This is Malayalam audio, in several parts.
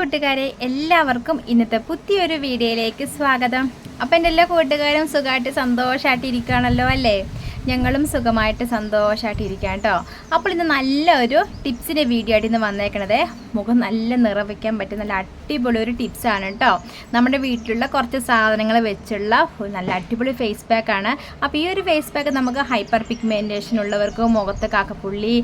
കൂട്ടുകാരെ എല്ലാവർക്കും ഇന്നത്തെ പുതിയൊരു വീഡിയോയിലേക്ക് സ്വാഗതം. അപ്പം എന്റെ എല്ലാ കൂട്ടുകാരും സുഖമായിട്ട് സന്തോഷമായിട്ട് ഇരിക്കുകയാണല്ലോ അല്ലേ? ഞങ്ങളും സുഖമായിട്ട് സന്തോഷമായിട്ട് ഇരിക്കാം കേട്ടോ. അപ്പോൾ ഇന്ന് നല്ലൊരു ടിപ്സിന്റെ വീഡിയോ ആയിട്ട് ഇന്ന് വന്നേക്കണത്. മുഖം നല്ല നിറവയ്ക്കാൻ പറ്റുന്ന നല്ല അടിപൊളി ഒരു ടിപ്സാണ് കേട്ടോ. നമ്മുടെ വീട്ടിലുള്ള കുറച്ച് സാധനങ്ങൾ വെച്ചുള്ള നല്ല അടിപൊളി ഫേസ് പാക്കാണ് അപ്പോൾ ഈ ഒരു ഫേസ് പാക്ക് നമുക്ക് ഹൈപ്പർ പിഗ്മെന്റേഷൻ ഉള്ളവർക്ക് മുഖത്ത് കാക്കപ്പുള്ളി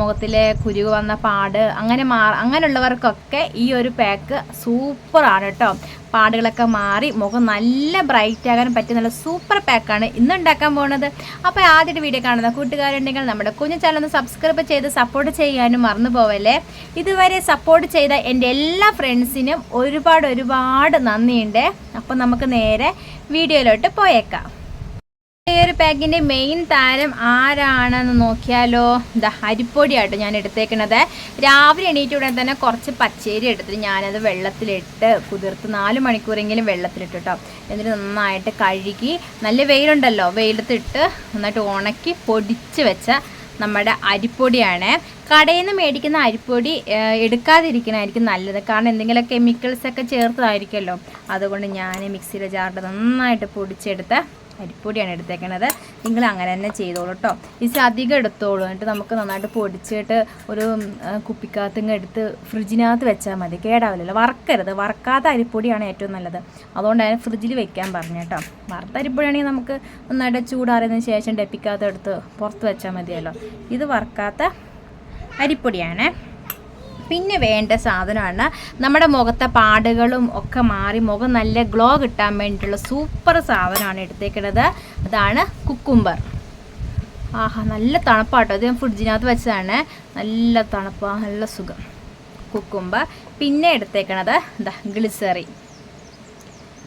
മുഖത്തിലെ കുരുവ് വന്ന പാട് അങ്ങനെ മാ അങ്ങനെയുള്ളവർക്കൊക്കെ ഈ ഒരു പാക്ക് സൂപ്പറാണ് കേട്ടോ. പാടുകളൊക്കെ മാറി മുഖം നല്ല ബ്രൈറ്റ് ആകാൻ പറ്റിയ നല്ല സൂപ്പർ പാക്കാണ് ഇന്ന് ഉണ്ടാക്കാൻ പോകുന്നത് അപ്പോൾ ആദ്യത്തെ വീഡിയോ കാണുന്ന കൂട്ടുകാരുണ്ടെങ്കിൽ നമ്മുടെ കുഞ്ഞു ചാനൽ ഒന്ന് സബ്സ്ക്രൈബ് ചെയ്ത് സപ്പോർട്ട് ചെയ്യാനും മറന്നു പോവല്ലേ? ഇതുവരെ സപ്പോർട്ട് ചെയ്ത എന്റെ എല്ലാ ഫ്രണ്ട്സിനും ഒരുപാട് ഒരുപാട് നന്ദിയുണ്ട്. അപ്പം നമുക്ക് നേരെ വീഡിയോയിലോട്ട് പോയേക്കാം. ഈ ഒരു പാക്കിന്റെ മെയിൻ താരം ആരാണെന്ന് നോക്കിയാലോ? ദാ അരിപ്പൊടിയാട്ടോ ഞാൻ എടുത്തേക്കണത്. രാവിലെ എണീറ്റ് ഉടനെ തന്നെ കുറച്ച് പച്ചേരി എടുത്തിട്ട് ഞാനത് വെള്ളത്തിലിട്ട് കുതിർത്ത് നാല് മണിക്കൂറെങ്കിലും വെള്ളത്തിലിട്ട് കേട്ടോ എന്നിട്ട് നന്നായിട്ട് കഴുകി നല്ല വെയിലുണ്ടല്ലോ വെയിലത്തിട്ട് നന്നായിട്ട് ഉണക്കി പൊടിച്ച് വെച്ച നമ്മുടെ അരിപ്പൊടിയാണ്. കടയിൽ നിന്ന് മേടിക്കുന്ന അരിപ്പൊടി എടുക്കാതിരിക്കണമായിരിക്കും നല്ലത്. കാരണം എന്തെങ്കിലും കെമിക്കൽസ് ഒക്കെ ചേർത്തതായിരിക്കുമല്ലോ. അതുകൊണ്ട് ഞാൻ മിക്സിയുടെ ജാറിൽ നന്നായിട്ട് പൊടിച്ചെടുത്ത അരിപ്പൊടിയാണ് എടുത്തേക്കണത്. നിങ്ങൾ അങ്ങനെ തന്നെ ചെയ്തോളൂ കേട്ടോ ഇച്ചിരി അധികം എടുത്തോളൂ. എന്നിട്ട് നമുക്ക് നന്നായിട്ട് പൊടിച്ചിട്ട് ഒരു കുപ്പിക്കകത്ത് എടുത്ത് ഫ്രിഡ്ജിനകത്ത് വെച്ചാൽ മതി. കേടാവില്ലല്ലോ. വറക്കരുത്. വറക്കാത്ത അരിപ്പൊടിയാണ് ഏറ്റവും നല്ലത്. അതുകൊണ്ട് അതിനെ ഫ്രിഡ്ജിൽ വെക്കാൻ പറഞ്ഞു കേട്ടോ വറുത്ത അരിപ്പൊടിയാണെങ്കിൽ നമുക്ക് നന്നായിട്ട് ചൂടാറിയതിന് ശേഷം ഡെപ്പിക്കകത്ത് എടുത്ത് പുറത്ത് വെച്ചാൽ മതിയല്ലോ. ഇത് വറക്കാത്ത അരിപ്പൊടിയാണ്. പിന്നെ വേണ്ട സാധനമാണ് നമ്മുടെ മുഖത്തെ പാടുകളും ഒക്കെ മാറി മുഖം നല്ല ഗ്ലോ കിട്ടാൻ വേണ്ടിയിട്ടുള്ള സൂപ്പർ സാധനമാണ് എടുത്തേക്കുന്നത് അതാണ് കുക്കുംബർ. ആഹാ നല്ല തണുപ്പാട്ടോ. അത് ഞാൻ ഫ്രിഡ്ജിനകത്ത് വെച്ചതാണ്. നല്ല തണുപ്പ് നല്ല സുഖം. കുക്കുംബർ. പിന്നെ എടുത്തേക്കണത് എന്താ ഗ്ലിസറി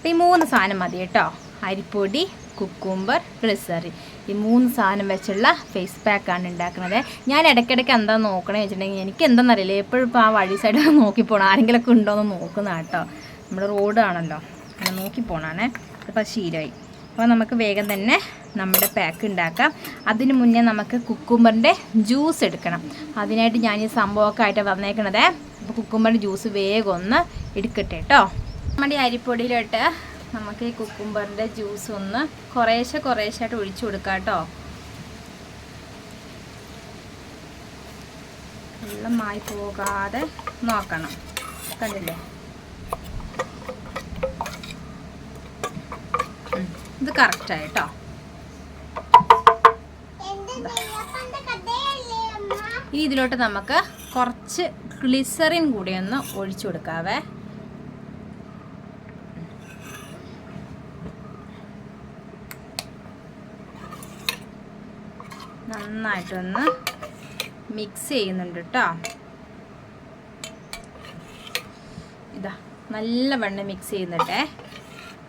ഈ മൂന്ന് സാധനം മതി കേട്ടോ. അരിപ്പൊടി കുക്കുംബർ ഗ്ലിസറി ഈ മൂന്ന് സാധനം വെച്ചുള്ള ഫേസ് പാക്കാണ് ഉണ്ടാക്കുന്നത്. ഞാൻ ഇടയ്ക്കിടയ്ക്ക് എന്താ നോക്കണേ വെച്ചിട്ടുണ്ടെങ്കിൽ എനിക്ക് എന്താണെന്നറിയില്ല എപ്പോഴും ഇപ്പോൾ ആ വഴി സൈഡ് നോക്കി പോകണം ആരെങ്കിലൊക്കെ ഉണ്ടോ എന്ന് നോക്കുന്ന കേട്ടോ. നമ്മുടെ റോഡാണല്ലോ അങ്ങനെ നോക്കി പോകണേ അപ്പോൾ ശീലമായി. അപ്പോൾ നമുക്ക് വേഗം തന്നെ നമ്മുടെ പാക്ക് ഉണ്ടാക്കാം. അതിന് മുന്നേ നമുക്ക് കുക്കുംബറിന്റെ ജ്യൂസ് എടുക്കണം. അതിനായിട്ട് ഞാൻ ഈ സംഭവമൊക്കെ ആയിട്ട് വന്നേക്കണത്. അപ്പോൾ കുക്കുംബറിന്റെ ജ്യൂസ് വേഗം ഒന്ന് എടുക്കട്ടെ കേട്ടോ. നമ്മുടെ അരിപ്പൊടിയിലോട്ട് നമുക്ക് ഈ കുക്കുംബറിന്റെ ജ്യൂസ് ഒന്ന് കുറേശ്ശെ കുറേശ്ശായിട്ട് ഒഴിച്ചു കൊടുക്കാം കേട്ടോ. വെള്ളമായി പോകാതെ നോക്കണം. കണ്ടില്ലേ. ഇത് കറക്റ്റായി കേട്ടോ. ഇനി ഇതിലോട്ട് നമുക്ക് കുറച്ച് ഗ്ലിസറിൻ കൂടി ഒന്ന് ഒഴിച്ചു കൊടുക്കാവേ. നന്നായിട്ടൊന്ന് മിക്സ് ചെയ്യുന്നുണ്ട് കേട്ടോ ഇതാ നല്ല വെണ്ണ മിക്സ് ചെയ്യുന്നുണ്ടേ.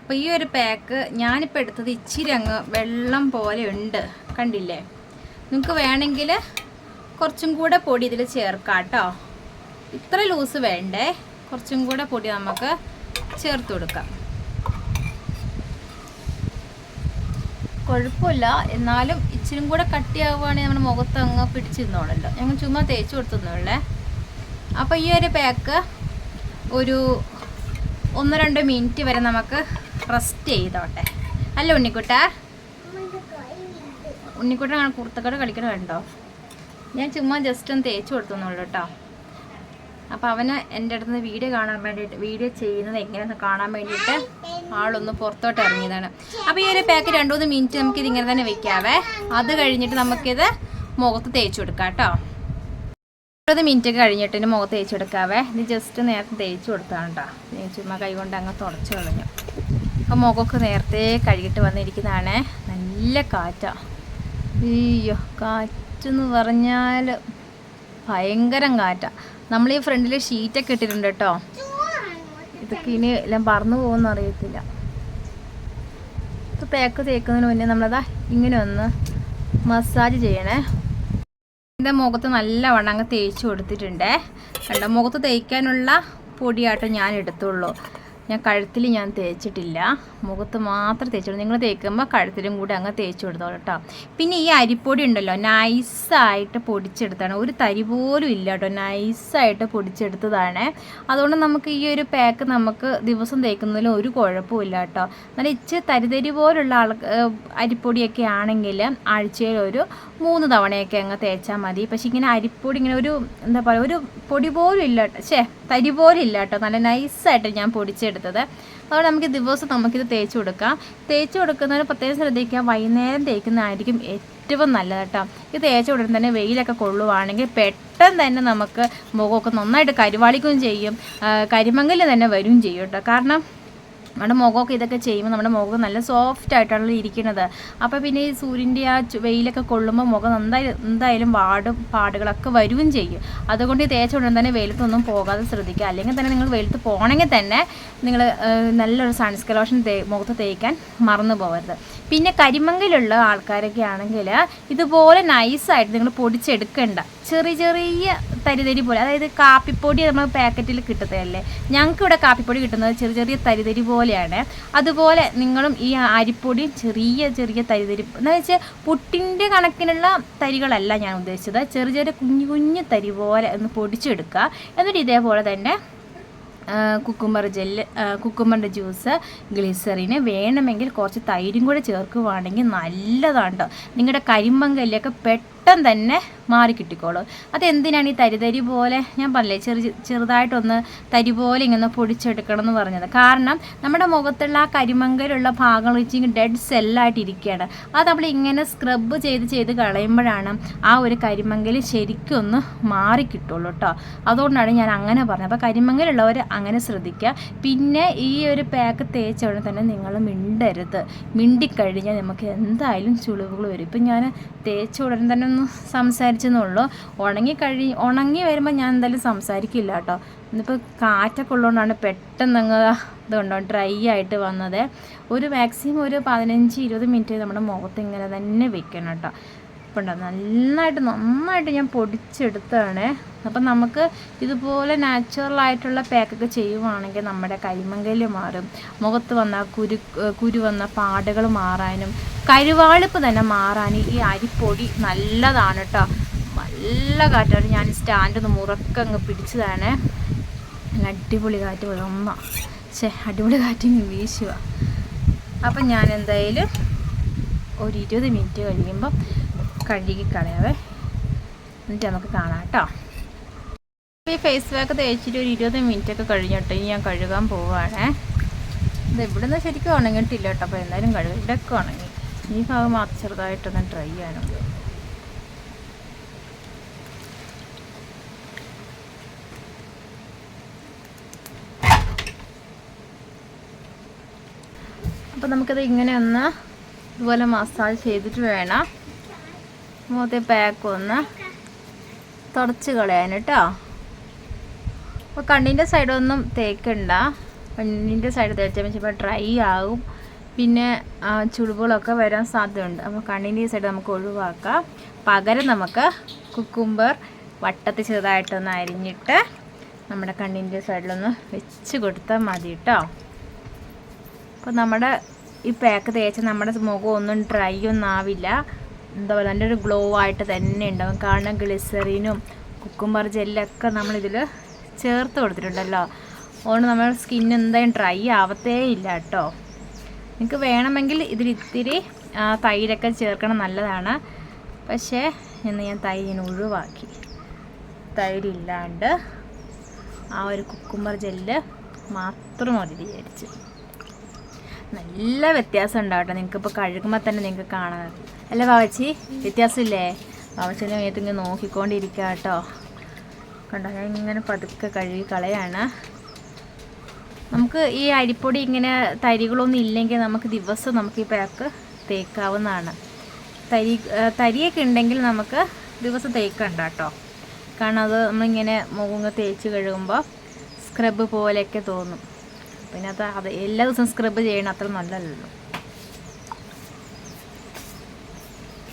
അപ്പോൾ ഈ ഒരു പാക്ക് ഞാനിപ്പോൾ എടുത്തത് ഇച്ചിരി അങ്ങ് വെള്ളം പോലെ ഉണ്ട് കണ്ടില്ലേ? നിങ്ങൾക്ക് വേണമെങ്കിൽ കുറച്ചും കൂടെ പൊടി ഇതിൽ ചേർക്കാം കേട്ടോ ഇത്ര ലൂസ് വേണ്ടേ? കുറച്ചും കൂടെ പൊടി നമുക്ക് ചേർത്ത് കൊടുക്കാം. കുഴപ്പമില്ല. എന്നാലും ഇച്ചിരി കൂടെ കട്ടിയാവുകയാണെങ്കിൽ നമ്മുടെ മുഖത്ത് അങ്ങ് പിടിച്ചിരുന്നോളല്ലോ. ഞങ്ങൾ ചുമ്മാ തേച്ച് കൊടുത്തുന്നുള്ളേ അപ്പോൾ ഈ ഒരു പാക്ക് ഒരു ഒന്ന് രണ്ട് മിനിറ്റ് വരെ നമുക്ക് റെസ്റ്റ് ചെയ്തോട്ടെ. അല്ല ഉണ്ണിക്കുട്ട? ഉണ്ണിക്കുട്ടനാണ് കുർത്തക്കട കളിക്കണ കണ്ടോ? ഞാൻ ചുമ്മാ ജസ്റ്റ് ഒന്ന് തേച്ച് കൊടുത്തുന്നുള്ളൂ കേട്ടോ. അപ്പോൾ അവന് എന്റെ അടുത്ത് നിന്ന് വീഡിയോ കാണാൻ വേണ്ടിയിട്ട് വീഡിയോ ചെയ്യുന്നത് എങ്ങനെയെന്ന് കാണാൻ വേണ്ടിയിട്ട് ആളൊന്ന് പുറത്തോട്ട് ഇറങ്ങിയതാണ്. അപ്പോൾ ഈ ഒരു പാക്ക് രണ്ട് മൂന്ന് മിനിറ്റ് നമുക്കിത് ഇങ്ങനെ തന്നെ വെക്കാവേ. അത് കഴിഞ്ഞിട്ട് നമുക്കിത് മുഖത്ത് തേച്ച് കൊടുക്കാം കേട്ടോ. ഇരുപത് മിനിറ്റ് കഴിഞ്ഞിട്ട് ഇതിന് മുഖത്ത് തേച്ച് കൊടുക്കാവേ. ഇത് ജസ്റ്റ് നേരത്തെ തേച്ച് കൊടുത്താണ് കേട്ടോ കൈ കൊണ്ട് അങ്ങ് തുടച്ച് കളഞ്ഞു. അപ്പോൾ മുഖമൊക്കെ നേരത്തെ കഴുകിട്ട് വന്നിരിക്കുന്നതാണ്. നല്ല കാറ്റാണ് അയ്യോ കാറ്റെന്ന് പറഞ്ഞാൽ ഭയങ്കരം കാറ്റാണ് നമ്മൾ ഈ ഫ്രണ്ടിൽ ഷീറ്റൊക്കെ ഇട്ടിട്ടുണ്ട് കേട്ടോ. ഇതൊക്കെ ഇനി എല്ലാം പറന്നു പോകുമെന്ന് അറിയത്തില്ല. ഇത് തേക്ക് തേക്കുന്നതിന് മുന്നേ നമ്മളതാ ഇങ്ങനെ ഒന്ന് മസാജ് ചെയ്യണേ. എന്റെ മുഖത്ത് നല്ലവണ്ണം അങ്ങ് തേച്ച് കൊടുത്തിട്ടുണ്ടേ. കണ്ടോ മുഖത്ത് തേക്കാനുള്ള പൊടിയാട്ടോ ഞാൻ എടുത്തുള്ളൂ. ഞാൻ കഴുത്തിൽ ഞാൻ തേച്ചിട്ടില്ല. മുഖത്ത് മാത്രം തേച്ചിട്ടുള്ളൂ നിങ്ങൾ തേക്കുമ്പോൾ കഴുത്തിലും കൂടി അങ്ങ് തേച്ച് കൊടുത്തോളൂ കേട്ടോ പിന്നെ ഈ അരിപ്പൊടി ഉണ്ടല്ലോ നൈസായിട്ട് പൊടിച്ചെടുത്താണ്. ഒരു തരി പോലും ഇല്ല കേട്ടോ നൈസായിട്ട് പൊടിച്ചെടുത്തതാണ്. അതുകൊണ്ട് നമുക്ക് ഈ ഒരു പാക്ക് നമുക്ക് ദിവസം തേക്കുന്നതിൽ ഒരു കുഴപ്പമില്ല കേട്ടോ നല്ല ഇച്ചിരി തരിതരി പോലുള്ള ആൾ അരിപ്പൊടിയൊക്കെ ആണെങ്കിൽ ആഴ്ചയിൽ ഒരു മൂന്ന് തവണയൊക്കെ അങ്ങ് തേച്ചാൽ മതി. പക്ഷേ ഇങ്ങനെ അരിപ്പൊടി ഇങ്ങനെ ഒരു എന്താ പറയുക ഒരു പൊടി പോലും ഇല്ല കേട്ടോ ഛേ തരി പോലും ഇല്ല കേട്ടോ നല്ല നൈസായിട്ട് ഞാൻ പൊടിച്ചെടുത്തത് അതുകൊണ്ട് നമുക്ക് ദിവസം നമുക്കിത് തേച്ച് കൊടുക്കാം. തേച്ച് കൊടുക്കുന്നതിന് പ്രത്യേകം ശ്രദ്ധിക്കുക വൈകുന്നേരം തേക്കുന്നതായിരിക്കും ഏറ്റവും നല്ലത് കേട്ടോ. ഇത് തേച്ച് ഉടനെ തന്നെ വെയിലൊക്കെ കൊള്ളുവാണെങ്കിൽ പെട്ടെന്ന് തന്നെ നമുക്ക് മുഖമൊക്കെ നന്നായിട്ട് കരുവാളിക്കുകയും ചെയ്യും. കരിമങ്ങലിൽ തന്നെ വരികയും ചെയ്യും കേട്ടോ. കാരണം നമ്മുടെ മുഖമൊക്കെ ഇതൊക്കെ ചെയ്യുമ്പോൾ നമ്മുടെ മുഖം നല്ല സോഫ്റ്റ് ആയിട്ടാണല്ലോ ഇരിക്കുന്നത്. അപ്പോൾ പിന്നെ ഈ സൂര്യന്റെ ആ വെയിലൊക്കെ കൊള്ളുമ്പോൾ മുഖം എന്തായാലും എന്തായാലും വാടും പാടുകളൊക്കെ വരുകയും ചെയ്യും. അതുകൊണ്ട് ഈ തേച്ച ഉടനെ തന്നെ വെയിലത്തൊന്നും പോകാതെ ശ്രദ്ധിക്കുക. അല്ലെങ്കിൽ തന്നെ നിങ്ങൾ വെയിലത്ത് പോകണമെങ്കിൽ തന്നെ നിങ്ങൾ നല്ലൊരു സൺസ്ക്രീൻ ലോഷൻ തേ മുഖത്ത് തേക്കാൻ മറന്നു പോകരുത്. പിന്നെ കരിമങ്കലുള്ള ആൾക്കാരൊക്കെ ആണെങ്കിൽ ഇതുപോലെ നൈസായിട്ട് നിങ്ങൾ പൊടിച്ചെടുക്കേണ്ട. ചെറിയ ചെറിയ തരിതരി പോലെ അതായത് കാപ്പിപ്പൊടി നമ്മൾ പാക്കറ്റിൽ കിട്ടത്തല്ലേ ഞങ്ങൾക്ക് ഇവിടെ കാപ്പിപ്പൊടി കിട്ടുന്നത് ചെറിയ ചെറിയ തരിതരി പോലെയാണ്. അതുപോലെ നിങ്ങളും ഈ അരിപ്പൊടി ചെറിയ ചെറിയ തരിതരി എന്ന് വെച്ചാൽ പുട്ടിന്റെ കണക്കിനുള്ള തരികളല്ല ഞാൻ ഉദ്ദേശിച്ചത്. ചെറിയ ചെറിയ കുഞ്ഞു കുഞ്ഞു തരി പോലെ ഒന്ന് പൊടിച്ചെടുക്കുക. എന്നിട്ട് ഇതേപോലെ തന്നെ കുക്കുംബർ ജെല്ല് കുക്കുംബറിന്റെ ജ്യൂസ് ഗ്ലിസറിന് വേണമെങ്കിൽ കുറച്ച് തൈരും കൂടെ ചേർക്കുവാണെങ്കിൽ നല്ലതാണ് കേട്ടോ നിങ്ങളുടെ കരിമ്പങ്കല്ലൊക്കെ പെട്ടെന്ന് തന്നെ മാറി കിട്ടിക്കോളും. അതെന്തിനാണ് ഈ തരിതരി പോലെ ഞാൻ പറഞ്ഞില്ലേ ചെറു ചെറുതായിട്ടൊന്ന് തരി പോലെ ഇങ്ങനെ പൊടിച്ചെടുക്കണം എന്ന് പറഞ്ഞത്. കാരണം നമ്മുടെ മുഖത്തുള്ള ആ കരിമങ്കലുള്ള ഭാഗങ്ങൾ വെച്ച് ഡെഡ് സെല്ലായിട്ട് ഇരിക്കുകയാണ്. അത് നമ്മൾ ഇങ്ങനെ സ്ക്രബ് ചെയ്ത് ചെയ്ത് കളയുമ്പോഴാണ് ആ ഒരു കരിമങ്കൽ ശരിക്കും ഒന്ന് മാറി കിട്ടുള്ളൂ കേട്ടോ അതുകൊണ്ടാണ് ഞാൻ അങ്ങനെ പറഞ്ഞത്. അപ്പോൾ കരിമങ്കലുള്ളവർ അങ്ങനെ ശ്രദ്ധിക്കുക. പിന്നെ ഈ ഒരു പാക്ക് തേച്ച ഉടനെ തന്നെ നിങ്ങൾ മിണ്ടരുത്. മിണ്ടിക്കഴിഞ്ഞാൽ നമുക്ക് എന്തായാലും ചുളിവുകൾ വരും. ഇപ്പം ഞാൻ തേച്ച ഉടനെ തന്നെ ഒന്ന് സംസാരിച്ചെന്നുള്ളൂ. ഉണങ്ങി കഴി ഉണങ്ങി വരുമ്പോൾ ഞാൻ എന്തായാലും സംസാരിക്കില്ല കേട്ടോ. ഇന്നിപ്പോൾ കാറ്റൊക്കെ ഉള്ളതുകൊണ്ടാണ് പെട്ടെന്ന് അങ്ങ് ഇതുണ്ടോ ഡ്രൈ ആയിട്ട് വന്നത്. ഒരു മാക്സിമം ഒരു പതിനഞ്ച് ഇരുപത് മിനിറ്റ് നമ്മുടെ മുഖത്ത് ഇങ്ങനെ തന്നെ വെക്കണം കേട്ടോ. ഇപ്പം നന്നായിട്ട് നന്നായിട്ട് ഞാൻ പൊടിച്ചെടുത്താണ് അപ്പം നമുക്ക് ഇതുപോലെ നാച്ചുറൽ ആയിട്ടുള്ള പാക്കൊക്കെ ചെയ്യുവാണെങ്കിൽ നമ്മുടെ കരിമങ്കൽ മാറും. മുഖത്ത് വന്ന കുരു കുരു വന്ന പാടുകൾ മാറാനും കരുവാളിപ്പ് തന്നെ മാറാനും ഈ അരിപ്പൊടി നല്ലതാണ് കേട്ടോ നല്ല കാറ്റാണ്. ഞാൻ സ്റ്റാൻഡ് ഒന്ന് മുറക്കങ്ങ് പിടിച്ചതാണ്. നല്ല അടിപൊളി കാറ്റ് ഒന്ന ശേ അടിപൊളി കാറ്റ് ഇങ്ങ് വീശുക അപ്പം ഞാൻ എന്തായാലും ഒരു ഇരുപത് മിനിറ്റ് കഴിയുമ്പം കഴുകി കളയാവേ എന്നിട്ട് നമുക്ക് കാണാം കേട്ടോ. ഈ ഫേസ് പാക്ക് തേച്ചിട്ട് ഒരു ഇരുപത് മിനിറ്റ് ഒക്കെ കഴിഞ്ഞിട്ട് ഇനി ഞാൻ കഴുകാൻ പോവുകയാണേ ഇത് ഇവിടുന്ന് ശരിക്കും ഉണങ്ങിയിട്ടില്ല കേട്ടോ. അപ്പോൾ എന്തായാലും കഴുകും. ഇവിടെയൊക്കെ ഉണങ്ങി. ഈ ഭാഗം മാത്രം ചെറുതായിട്ടൊന്ന് ഡ്രൈ ചെയ്യാനുണ്ട് അപ്പോൾ നമുക്കത് ഇങ്ങനെ ഒന്ന് ഇതുപോലെ മസാജ് ചെയ്തിട്ട് വേണം. മുഖത്തെ പാക്ക് ഒന്ന് തുടച്ച് കളയാൻ കേട്ടോ. അപ്പോൾ കണ്ണിന്റെ സൈഡൊന്നും തേക്കണ്ട. കണ്ണിന്റെ സൈഡ് തേച്ചാൽ ചിലപ്പോൾ ഡ്രൈ ആകും പിന്നെ ചുളിവുകളൊക്കെ വരാൻ സാധ്യതയുണ്ട്. അപ്പോൾ കണ്ണിന്റെ സൈഡ് നമുക്ക് ഒഴിവാക്കാം. പകരം നമുക്ക് കുക്കുംബർ വട്ടത്തിൽ ചെറുതായിട്ടൊന്ന് അരിഞ്ഞിട്ട് നമ്മുടെ കണ്ണിന്റെ സൈഡിലൊന്ന് വെച്ച് കൊടുത്താൽ മതി കേട്ടോ. അപ്പോൾ നമ്മുടെ ഈ പാക്ക് തേച്ച് നമ്മുടെ മുഖം ഒന്നും ഡ്രൈ ഒന്നും ആവില്ല. എന്താ പറയുക നല്ലൊരു ഗ്ലോ ആയിട്ട് തന്നെ ഉണ്ടാവും. കാരണം ഗ്ലിസറിനും കുക്കുംബർ ജെല്ലൊക്കെ നമ്മളിതിൽ ചേർത്ത് കൊടുത്തിട്ടുണ്ടല്ലോ. അതുകൊണ്ട് നമ്മൾ സ്കിൻ എന്തായാലും ഡ്രൈ ആവത്തേ ഇല്ല കേട്ടോ. നിങ്ങൾക്ക് വേണമെങ്കിൽ ഇതിൽ ഇത്തിരി തൈരൊക്കെ ചേർക്കണം നല്ലതാണ്. പക്ഷേ ഇന്ന് ഞാൻ തൈര് ഞാൻ ഒഴിവാക്കി. തൈരില്ലാണ്ട് ആ ഒരു കുക്കുംബർ ജെല്ല് മാത്രം മതി വിചാരിച്ച്. നല്ല വ്യത്യാസം ഉണ്ടാവട്ടെ. നിങ്ങൾക്ക് ഇപ്പോൾ കഴുകുമ്പോൾ തന്നെ നിങ്ങൾക്ക് കാണാൻ അല്ലേ ബാവച്ചി വ്യത്യാസമില്ലേ? ബാവച്ചിന്റെ മേത്ത് ഇങ്ങനെ നോക്കിക്കൊണ്ടിരിക്കുക കേട്ടോ കണ്ടോ ഞാൻ ഇങ്ങനെ പതുക്കെ കഴുകി കളയാണ്. നമുക്ക് ഈ അരിപ്പൊടി ഇങ്ങനെ തരികളൊന്നും ഇല്ലെങ്കിൽ നമുക്ക് ദിവസം നമുക്ക് ഈ പാക്ക് തേക്കാവുന്നതാണ്. തരി തരിയൊക്കെ ഉണ്ടെങ്കിൽ നമുക്ക് ദിവസം തേക്കണ്ട കേട്ടോ കാരണം അത് നമ്മളിങ്ങനെ മുഖം തേച്ച് കഴുകുമ്പോൾ സ്ക്രബ് പോലെയൊക്കെ തോന്നും. പിന്നെ അത് അത് എല്ലാ ദിവസവും സ്ക്രബ് ചെയ്യണം അത്ര നല്ലതല്ലോ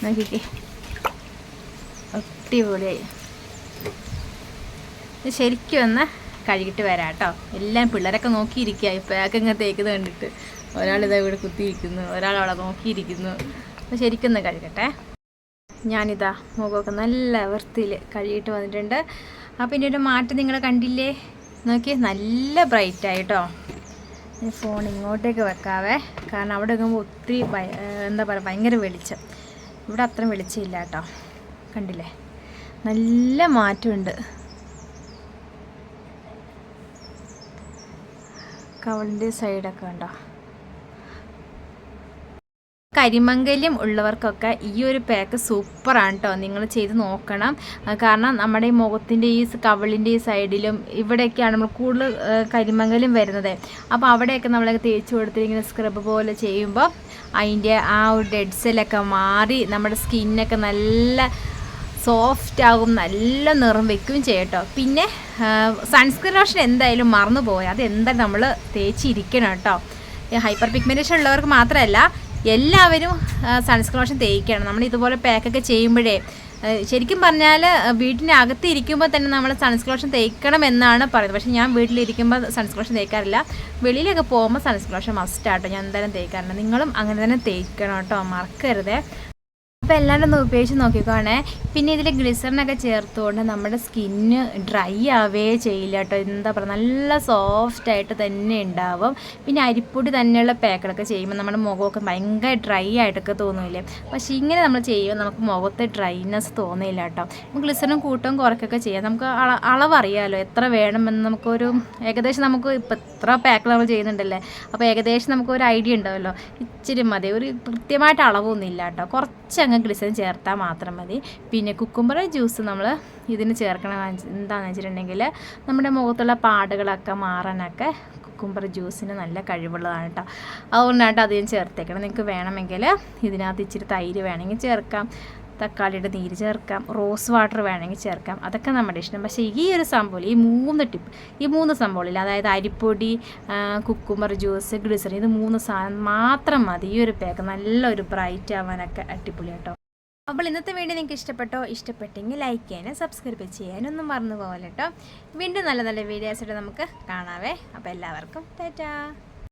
നോക്കിക്കേ. അടിപൊളിയായി ശരിക്കും ഒന്ന് കഴുകിട്ട് വരാം കേട്ടോ. എല്ലാം പിള്ളേരൊക്കെ നോക്കിയിരിക്കുക. ഈ പാക്ക് ഇങ്ങനെ തേക്കുന്നത് കണ്ടിട്ട്. ഒരാൾ ഇതാ ഇവിടെ കുത്തിയിരിക്കുന്നു. ഒരാൾ അവിടെ നോക്കിയിരിക്കുന്നു. അപ്പോൾ ഒന്ന് കഴുകട്ടെ. ഞാനിതാ മുഖമൊക്കെ നല്ല വൃത്തിയിൽ കഴുകിയിട്ട് വന്നിട്ടുണ്ട്. അപ്പോൾ ഇതിന്റെ ഒരു മാറ്റം നിങ്ങൾ കണ്ടില്ലേ? നോക്കി നല്ല ബ്രൈറ്റായി ഈ ഫോൺ ഇങ്ങോട്ടേക്ക് വെക്കാവേ. കാരണം അവിടെ വെക്കുമ്പോൾ ഒത്തിരി എന്താ പറയുക ഭയങ്കര വെളിച്ചം. ഇവിടെ അത്ര വെളിച്ചമില്ല കേട്ടോ. കണ്ടില്ലേ? നല്ല മാറ്റമുണ്ട്. കവളിന്റെ സൈഡൊക്കെ കണ്ടോ? കരിമംഗല്യം ഉള്ളവർക്കൊക്കെ ഈ ഒരു പാക്ക് സൂപ്പറാണ് കേട്ടോ നിങ്ങൾ ചെയ്ത് നോക്കണം. കാരണം നമ്മുടെ ഈ മുഖത്തിന്റെ ഈ കവളിന്റെ ഈ സൈഡിലും ഇവിടെയൊക്കെയാണ് നമ്മൾ കൂടുതൽ കരിമംഗല്യം വരുന്നത്. അപ്പോൾ അവിടെയൊക്കെ നമ്മളൊക്കെ തേച്ച് കൊടുത്തിരിക്കുന്ന സ്ക്രബ് പോലെ ചെയ്യുമ്പോൾ അതിന്റെ ആ ഒരു ഡെഡ് സെല്ലൊക്കെ മാറി നമ്മുടെ സ്കിന്നൊക്കെ നല്ല സോഫ്റ്റ് ആകും നല്ല നിറം വെക്കുകയും ചെയ്യട്ടോ പിന്നെ സൺസ്ക്രീൻ ലോഷൻ എന്തായാലും മറന്നു പോയാൽ അത് നമ്മൾ തേച്ചിരിക്കണം കേട്ടോ ഹൈപ്പർ പിഗ്മെന്റേഷൻ ഉള്ളവർക്ക് മാത്രമല്ല എല്ലാവരും സൺസ്ക്രീൻ ലോഷൻ തേക്കണം നമ്മൾ ഇതുപോലെ പാക്കൊക്കെ ചെയ്യുമ്പോഴേ ശരിക്കും പറഞ്ഞാൽ വീട്ടിന്റെ അകത്ത് ഇരിക്കുമ്പോൾ തന്നെ നമ്മൾ സൺസ്ക്രീൻ ലോഷൻ തേക്കണം എന്നാണ് പറയുന്നത്. പക്ഷേ ഞാൻ വീട്ടിലിരിക്കുമ്പോൾ സൺസ്ക്രീൻ ലോഷൻ തേക്കാറില്ല. വെളിയിലൊക്കെ പോകുമ്പോൾ സൺസ്ക്രീൻ ലോഷൻ മസ്റ്റാട്ടോ ഞാൻ എന്തായാലും തേക്കാറുണ്ട് നിങ്ങളും അങ്ങനെ തന്നെ തേക്കണം കേട്ടോ. മറക്കരുതേ. അപ്പോൾ എല്ലാവരും ഒന്ന് ഉപയോഗിച്ച് നോക്കിക്കോണേ. പിന്നെ ഇതിൽ ഗ്ലിസറിനൊക്കെ ചേർത്തുകൊണ്ട് നമ്മുടെ സ്കിന്ന് ഡ്രൈ ആവേ ചെയ്യില്ല കേട്ടോ. എന്താ പറയുക നല്ല സോഫ്റ്റ് ആയിട്ട് തന്നെ ഉണ്ടാവും. പിന്നെ അരിപ്പൊടി തന്നെയുള്ള പാക്കറ്റൊക്കെ ചെയ്യുമ്പോൾ നമ്മുടെ മുഖമൊക്കെ ഭയങ്കര ഡ്രൈ ആയിട്ടൊക്കെ തോന്നില്ലേ? പക്ഷേ ഇങ്ങനെ നമ്മൾ ചെയ്യുമ്പോൾ നമുക്ക് മുഖത്ത് ഡ്രൈനെസ് തോന്നില്ല കേട്ടോ. ഗ്ലിസറിനും കൂട്ടവും കുറയ്ക്കൊക്കെ ചെയ്യാം. നമുക്ക് അളവറിയാമല്ലോ എത്ര വേണമെന്ന് നമുക്കൊരു ഏകദേശം നമുക്ക് ഇപ്പം ഇത്ര പാക്ക് നമ്മൾ ചെയ്യുന്നുണ്ടല്ലേ? അപ്പോൾ ഏകദേശം നമുക്കൊരു ഐഡിയ ഉണ്ടാവുമല്ലോ ഇച്ചിരി മതി. ഒരു കൃത്യമായിട്ട് അളവൊന്നും ഇല്ല കേട്ടോ. കുറച്ചങ്ങ് ഗ്ലിസറിൻ ചേർത്താൽ മാത്രം മതി. പിന്നെ കുക്കുംബർ ജ്യൂസ് നമ്മൾ ഇതിന് ചേർക്കണം എന്താണെന്ന് വെച്ചിട്ടുണ്ടെങ്കിൽ നമ്മുടെ മുഖത്തുള്ള പാടുകളൊക്കെ മാറാനൊക്കെ കുക്കുംബർ ജ്യൂസിന് നല്ല കഴിവുള്ളതാണ് കേട്ടോ അതുകൊണ്ടാണ് കേട്ടോ അധികം ചേർത്തേക്കണം നിങ്ങൾക്ക് വേണമെങ്കിൽ ഇതിനകത്ത് ഇച്ചിരി തൈര് വേണമെങ്കിൽ ചേർക്കാം. തക്കാളിയുടെ നീര് ചേർക്കാം റോസ് വാട്ടർ വേണമെങ്കിൽ ചേർക്കാം. അതൊക്കെ നമ്മുടെ ഇഷ്ടം. പക്ഷേ ഈ ഒരു സംഭവം ഈ മൂന്ന് ടിപ്പ് ഈ മൂന്ന് സംഭവമില്ല അതായത് അരിപ്പൊടി കുക്കുമ്പർ ജ്യൂസ് ഗ്ലിസറിൻ ഇത് മൂന്ന് സാധനം മാത്രം മതി. ഈ ഒരു പാക്ക് നല്ലൊരു ബ്രൈറ്റ് ആവാനൊക്കെ അടിപൊളി കേട്ടോ അപ്പോൾ ഇന്നത്തെ വീഡിയോ നിങ്ങൾക്ക് ഇഷ്ടപ്പെട്ടോ? ഇഷ്ടപ്പെട്ടെങ്കിൽ ലൈക്ക് ചെയ്യാനും സബ്സ്ക്രൈബ് ചെയ്യാനൊന്നും മറന്നു പോകല്ലോ വീണ്ടും നല്ല നല്ല വീഡിയോസ് വീഡിയോസായിട്ട് നമുക്ക് കാണാവേ. അപ്പോൾ എല്ലാവർക്കും ടാറ്റാ.